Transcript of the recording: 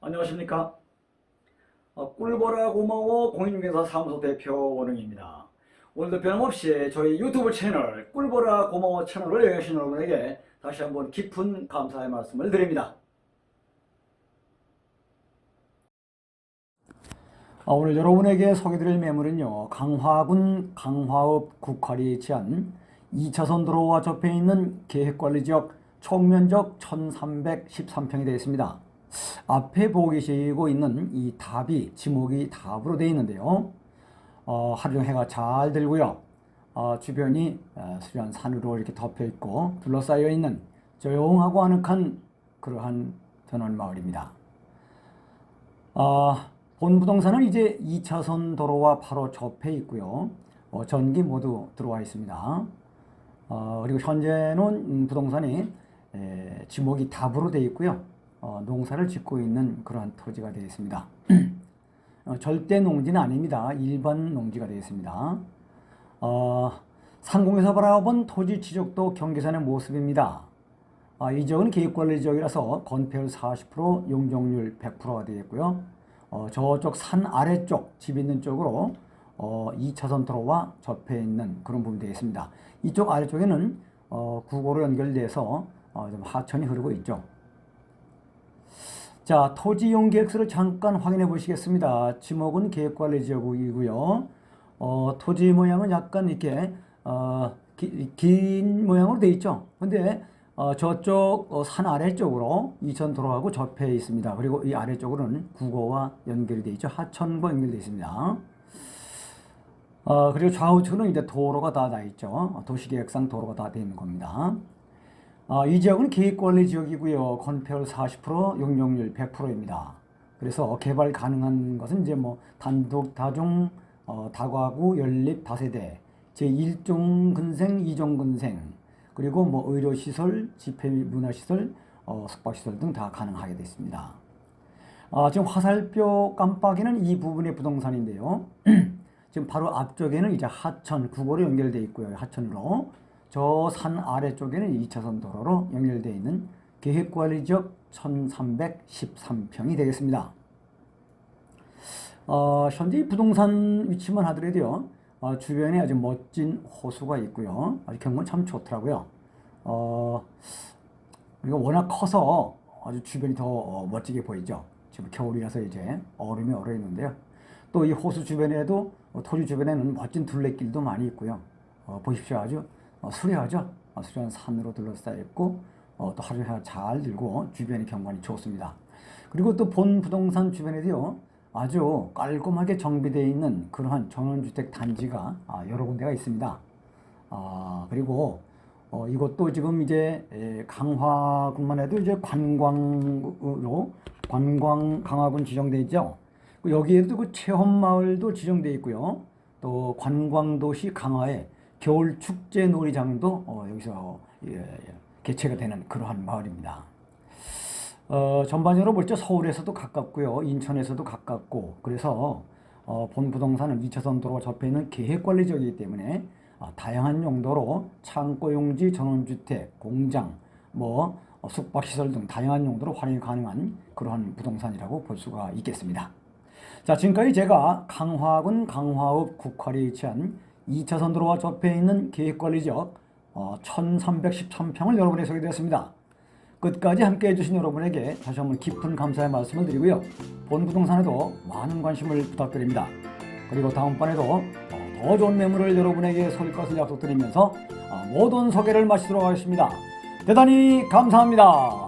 안녕하십니까? 어, 꿀보라 고마워 공인중개사 사무소 대표 원흥입니다. 오늘도 변함없이 저희 유튜브 채널 꿀보라 고마워 채널을 여행하신 여러분에게 다시 한번 깊은 감사의 말씀을 드립니다. 아, 오늘 여러분에게 소개드릴 매물은요 강화군 강화읍 국화리에 위치한 2차선 도로와 접해 있는 계획관리지역 총면적 1313평이 되어 있습니다. 앞에 보고 계시고 있는 이 답이 지목이 답으로 되어 있는데요. 어, 하루 종일 해가 잘 들고요. 어, 주변이 어, 수려한 산으로 이렇게 덮여 있고 둘러싸여 있는 조용하고 아늑한 그러한 전원 마을입니다. 아, 본 부동산은 이제 2차선 도로와 바로 접해 있고요. 어, 전기 모두 들어와 있습니다. 어, 그리고 현재는 음, 부동산이 에, 지목이 답으로 되어 있고요. 어, 농사를 짓고 있는 그러한 토지가 되어 있습니다. 어, 절대 농지는 아닙니다. 일반 농지가 되어 있습니다. 어, 상공에서 바라본 토지 지적도 경계선의 모습입니다. 아, 이 지역은 계획관리 지역이라서 건폐율 40%, 용적률 100%가 되어 있고요. 어, 저쪽 산 아래쪽 집 있는 쪽으로 어, 2차선 도로와 접해 있는 그런 부분이 되어 있습니다. 이쪽 아래쪽에는 어, 국고로 연결돼서 어, 좀 하천이 흐르고 있죠. 자, 토지 이용 계획서를 잠깐 확인해 보시겠습니다. 지목은 계획관리 지역이고요. 어, 토지 모양은 약간 이렇게 어, 기, 긴 모양으로 되어 있죠. 근데 어, 저쪽 어, 산 아래쪽으로 이천 도로하고 접해 있습니다. 그리고 이 아래쪽으로는 국어와 연결이 되어 있죠. 하천과 연결되어 있습니다. 어, 그리고 좌우측은 이제 도로가 다 나 있죠. 도시계획상 도로가 다 되어 있는 겁니다. 아, 이 지역은 계획관리 지역이고요. 건폐율 40%, 용적률 100%입니다. 그래서 개발 가능한 것은 이제 뭐 단독, 다중, 어, 다가구, 연립, 다세대, 제1종 근생, 2종 근생, 그리고 뭐 의료시설, 집회 문화시설, 어, 숙박시설 등 다 가능하게 되어 있습니다. 아, 지금 화살표 깜빡이는 이 부분의 부동산인데요. 지금 바로 앞쪽에는 이제 하천, 국어로 연결되어 있고요. 하천으로. 저 산 아래쪽에는 2차선 도로로 연결되어 있는 계획관리지역 1313평이 되겠습니다. 어, 현재 이 부동산 위치만 하더라도요, 어, 주변에 아주 멋진 호수가 있고요. 아주 경관 참 좋더라고요. 어, 워낙 커서 아주 주변이 더 어, 멋지게 보이죠. 지금 겨울이라서 이제 얼음이 얼어 있는데요. 또 이 호수 주변에도 어, 토지 주변에는 멋진 둘레길도 많이 있고요. 어, 보십시오. 아주 어, 수려하죠. 어, 수려한 산으로 둘러싸여 있고 어, 또 하루 잘 들고 주변의 경관이 좋습니다. 그리고 또 본 부동산 주변에도요. 아주 깔끔하게 정비되어 있는 그러한 전원주택 단지가 아, 여러 군데가 있습니다. 아, 그리고 어, 이것도 지금 이제 에, 강화군만 해도 이제 관광으로 관광 강화군 지정돼 있죠. 그 여기에도 그 체험 마을도 지정돼 있고요. 또 관광도시 강화에 겨울 축제 놀이장도 어, 여기서 예, 예, 개최가 되는 그러한 마을입니다. 어, 전반적으로 볼 때 서울에서도 가깝고요. 인천에서도 가깝고 그래서 어, 본 부동산은 2차선 도로가 접해 있는 계획관리 지역이기 때문에 어, 다양한 용도로 창고 용지, 전원주택, 공장, 뭐 어, 숙박시설 등 다양한 용도로 활용이 가능한 그러한 부동산이라고 볼 수가 있겠습니다. 자, 지금까지 제가 강화군 강화읍 국화리에 위치한 2차 선 도로와 접해 있는 계획관리 지역 어, 1313평을 여러분에 소개드렸습니다. 끝까지 함께 해주신 여러분에게 다시 한번 깊은 감사의 말씀을 드리고요. 본 부동산에도 많은 관심을 부탁드립니다. 그리고 다음번에도 어, 더 좋은 매물을 여러분에게 소일 것을 약속드리면서 어, 모든 소개를 마치도록 하겠습니다. 대단히 감사합니다.